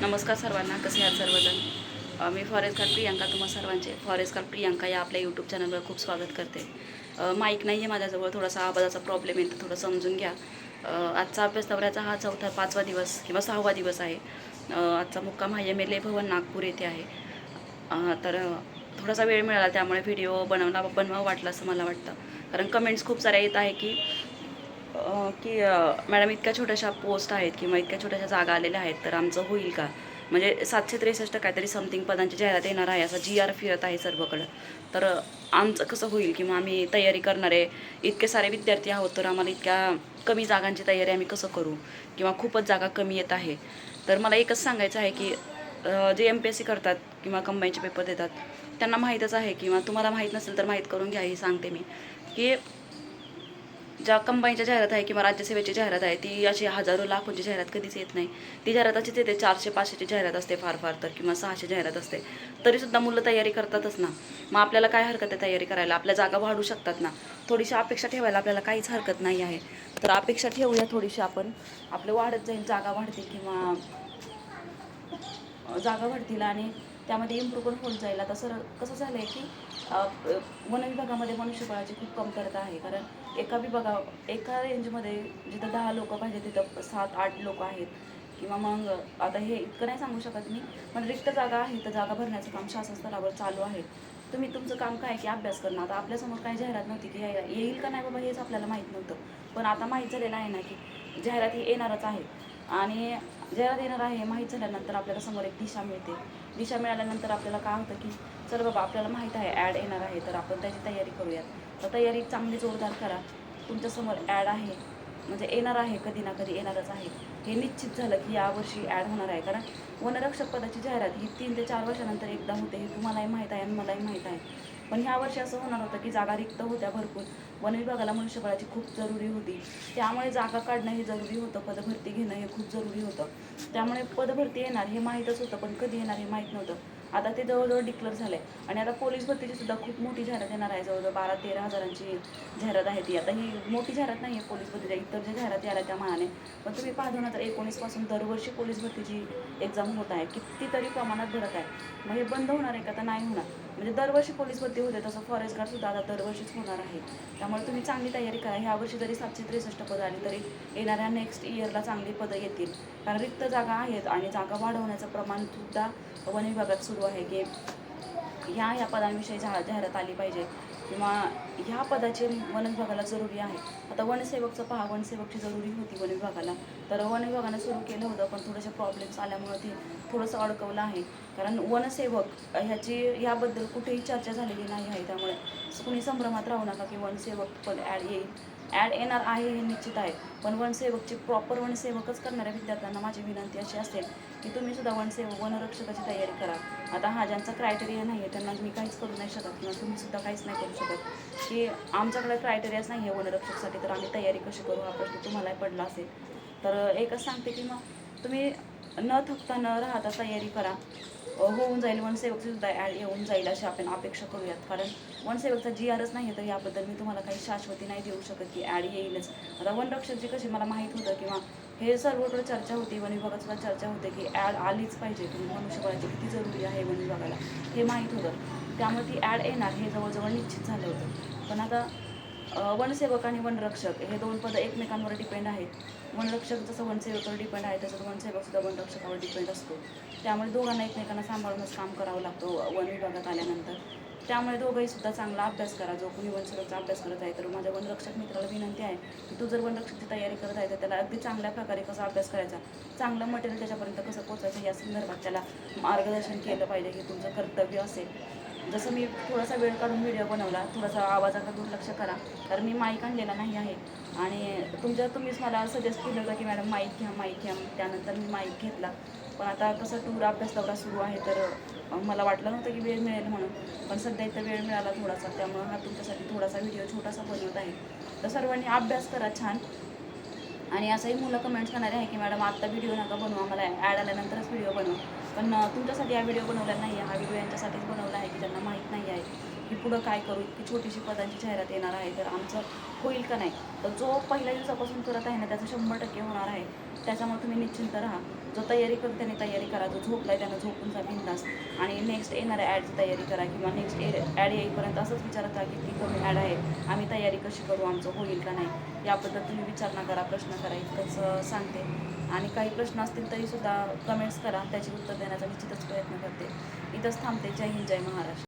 नमस्कार सर्वांना कसे आहात सर्वजण? मी फॉरेस्ट गार्ड प्रियांका तुम्हा सर्वांचे. फॉरेस्ट गार्ड प्रियांका या आपल्या यूट्यूब चॅनलवर खूप स्वागत करते. माईक नाही आहे माझ्याजवळ थोडासा आवाजाचा प्रॉब्लेम आहे तर थोडं समजून घ्या. आजचा अभ्यास दौऱ्याचा हा चौथा पाचवा दिवस किंवा सहावा दिवस आहे. आजचा मुक्काम हा एम एल ए भवन नागपूर येथे आहे. तर थोडासा वेळ मिळाला त्यामुळे व्हिडिओ बनवला बनवावं वाटलं असं मला वाटतं. कारण कमेंट्स खूप साऱ्या येत आहे की की मॅडम इतक्या छोट्याशा पोस्ट आहेत किंवा इतक्या छोट्याशा जागा आलेल्या आहेत तर आमचं होईल का? म्हणजे सातशे त्रेसष्ट काहीतरी समथिंग पदांची जाहिरात येणार आहे असं जी आर फिरत आहे सर्वकडं. तर आमचं कसं होईल किंवा आम्ही तयारी करणारे इतके सारे विद्यार्थी आहोत तर आम्हाला इतक्या कमी जागांची तयारी आम्ही कसं करू? किंवा खूपच जागा कमी येत आहे. तर मला एकच सांगायचं आहे की जे एम पी एस सी करतात किंवा कंबाईनचे पेपर देतात त्यांना माहीतच आहे किंवा तुम्हाला माहीत नसेल तर माहीत करून घ्या हे सांगते मी. की ज्या कंबाईनच्या जाहिरात आहे किंवा राज्यसेवेची जाहिरात आहे ती अशी हजारो लाखोंची जाहिरात कधीच येत नाही. ती जाहिरात अशीच येते चारशे पाचशेची जाहिरात असते फार फार तर किंवा सहाशे जाहिरात असते. तरीसुद्धा मुलं तयारी करतातच ना. मग आपल्याला काय हरकत आहे तयारी करायला? आपल्या जागा वाढू शकतात ना. थोडीशी अपेक्षा ठेवायला आपल्याला काहीच हरकत नाही आहे. तर अपेक्षा ठेवूया थोडीशी आपण. आपलं वाढत जाईल जागा वाढतील किंवा जागा वाढतील आणि त्यामध्ये इम्प्रूव्ह पण होत जाईल. आता सर कसं झालं आहे की वन विभागामध्ये मनुष्यबळाची खूप कमतरता आहे. कारण एका विभागा एका रेंजमध्ये जिथं दहा लोक पाहिजे तिथं सात आठ लोक आहेत. किंवा मग आता हे इतकं नाही सांगू शकत मी पण रिक्त जागा आहे तर जागा भरण्याचं काम शासन स्तरावर चालू आहे. तुम्ही तुमचं काम काय की अभ्यास करणं? आता आपल्यासमोर काही जाहिरात नव्हती की या- येईल का नाही बाबा हेच आपल्याला माहीत नव्हतं. पण आता माहीत झालेलं आहे ना की जाहिरात ही येणारच आहे. आणि जाहिरात येणार आहे माहीत झाल्यानंतर आपल्याला समोर एक दिशा मिळते. दिशा मिळाल्यानंतर आपल्याला काय होतं की चल बाबा आपल्याला माहीत आहे ॲड येणार आहे तर आपण त्याची तयारी करूयात. तर तयारी चांगली म्हणजे जोरदार करा. तुमच्यासमोर ॲड आहे. म्हणजे येणार आहे कधी ना कधी येणारच आहे. हे निश्चित झालं की यावर्षी ॲड होणार आहे. कारण वनरक्षक पदाची जाहिरात ही तीन ते चार वर्षानंतर एकदा होते हे तुम्हालाही माहीत आहे आणि मलाही माहीत आहे. पण ह्या वर्षी असं होणार होतं की जागा रिक्त होत्या भरपूर. वन विभागाला मनुष्यबळाची खूप जरुरी होती. त्यामुळे जागा काढणं हे जरुरी होतं पदभरती घेणं हे खूप जरुरी होतं. त्यामुळे पदभरती येणार हे माहीतच होतं पण कधी येणार हे माहीत नव्हतं. आता ते जवळजवळ डिक्लेअर झालं आहे आणि आता पोलीस भरतीची सुद्धा खूप मोठी जाहिरात येणार आहे. जवळजवळ बारा तेरा हजारांची जाहिरात आहे ती. आता ही मोठी जाहिरात नाही आहे पोलीस भरतीच्या. इतर जे जाहिराती आल्या त्या मानाने पण तुम्ही पाहतो दोन हजार एकोणीसपासून दरवर्षी पोलीस भरतीची एक्झाम होत आहे. कितीतरी प्रमाणात भरत आहे. मग हे बंद होणार आहे का? तर नाही होणार. म्हणजे दरवर्षी पोलीस भरती होते तसं फॉरेस्ट गार्ड सुद्धा आता दरवर्षीच होणार आहे त्यामुळे तुम्ही चांगली तयारी करा. ह्या वर्षी जरी सातशे त्रेसष्ट पदं आली तरी येणाऱ्या नेक्स्ट इयरला चांगली पदं येतील. कारण रिक्त जागा आहेत आणि जागा वाढवण्याचं प्रमाण सुद्धा वन विभागात सुरू आहे की ह्या ह्या पदांविषयी जाहिरात आली पाहिजे. किंवा ह्या पदाचे वन विभागाला जरुरी आहे. आता वनसेवकचं पहा वनसेवकची जरुरी होती वन विभागाला तर वन विभागानं सुरू केलं होतं पण थोडेसे प्रॉब्लेम्स आल्यामुळे ते थोडंसं अडकवलं आहे. कारण वनसेवक ह्याची याबद्दल कुठेही चर्चा झालेली नाही आहे त्यामुळे. कुणी संभ्रमात राहू नका की वनसेवक पद ॲड येईल. ॲड येणार आहे हे निश्चित आहे. पण वनसेवकची प्रॉपर वनसेवकच करणाऱ्या विद्यार्थ्यांना माझी विनंती अशी असेल की तुम्ही सुद्धा वनसेवक वनरक्षकाची तयारी करा. आता हा ज्यांचा क्रायटेरिया नाही आहे त्यांना मी काहीच करू नाही शकत किंवा तुम्ही सुद्धा काहीच नाही करू शकत. की आमच्याकडे क्रायटेरियाच नाही आहे वनरक्षकसाठी तर आम्ही तयारी कशी करू हा प्रश्न तुम्हालाही पडला असेल. तर एकच सांगते की मग तुम्ही न थकता न राहता तयारी करा. होऊन जाईल वनसेवकचीसुद्धा ॲड येऊन जाईल अशी आपण अपेक्षा करूयात. कारण वनसेवकचा जी आरच नाही आहे तर याबद्दल मी तुम्हाला काही शाश्वती नाही देऊ शकत की ॲड येईलच. आता वनरक्षकची कशी मला माहीत होतं किंवा हे सर्वकडे चर्चा होती वन विभागातसुद्धा चर्चा होते की ॲड आलीच पाहिजे. तुम्ही मनुष्यबळाची किती जरुरी आहे वन विभागाला हे माहीत होतं. त्यामुळे ती ॲड येणार हे जवळजवळ निश्चित झालं होतं. पण आता वनसेवक आणि वनरक्षक हे दोन पदं एकमेकांवर डिपेंड आहेत. वनरक्षक जसं वनसेवकवर डिपेंड आहे तसं वनसेवक सुद्धा वनरक्षकावर डिपेंड असतो. त्यामुळे दोघांना एकमेकांना सांभाळूनच काम करावं लागतो वन विभागात आल्यानंतर. त्यामुळे दोघंही सुद्धा चांगला अभ्यास करा. जो कोणी वनसेवकचा अभ्यास करत आहे तर माझ्या वनरक्षक मित्राला विनंती आहे की तू जर वनरक्षकची तयारी करत आहे तर त्याला अगदी चांगल्या प्रकारे कसा अभ्यास करायचा? चांगलं मटेरियल त्याच्यापर्यंत कसं पोचायचं या संदर्भात त्याला मार्गदर्शन केलं पाहिजे हे तुमचं कर्तव्य असेल. जसं मी थोडासा वेळ काढून व्हिडिओ बनवला थोडासा आवाजाकडे दुर्लक्ष करा कारण मी माईक आणलेला नाही आहे. आणि तुमच्या तुम्हीच मला सजेस्ट केलं होतं की मॅडम माईक घ्या माईक घ्या त्यानंतर मी माईक घेतला. पण आता कसं टूर अभ्यास दौरा सुरू आहे तर मला वाटलं नव्हतं की वेळ मिळेल म्हणून. पण सध्या इथं वेळ मिळाला थोडासा त्यामुळं हा तुमच्यासाठी थोडासा व्हिडिओ छोटासा बनवत आहे. तर सर्वांनी अभ्यास करा छान. आणि असंही मुलं कमेंट्स करणारे आहे की मॅडम आत्ता व्हिडिओ नका बनवा मला ॲड आल्यानंतरच व्हिडिओ बनवा. पण तुमच्यासाठी हा व्हिडिओ बनवलेला नाही आहे. हा व्हिडिओ यांच्यासाठीच बनवला आहे की ज्यांना माहीत पुढं काय करू? की छोटीशी पदांची जाहिरात येणार आहे तर आमचं होईल का नाही? तर जो पहिल्या दिवसापासून करत आहे ना त्याचं शंभर टक्के होणार आहे. त्याच्यामुळे तुम्ही निश्चिंत राहा. जो तयारी करतो त्याने तयारी करा. जो झोपला आहे त्यानं झोपून जा बिंदास. आणि नेक्स्ट येणाऱ्या ॲडची तयारी करा किंवा नेक्स्ट ए ॲड येईपर्यंत असंच विचारत राहा की ती कमी ॲड आहे? आम्ही तयारी कशी करू? आमचं होईल का नाही? याबद्दल तुम्ही विचारणा करा प्रश्न करा. इतकंच सांगते. आणि काही प्रश्न असतील तरीसुद्धा कमेंट्स करा. त्याची उत्तर देण्याचा निश्चितच प्रयत्न करते. इथंच थांबते. जय हिंद जय महाराष्ट्र.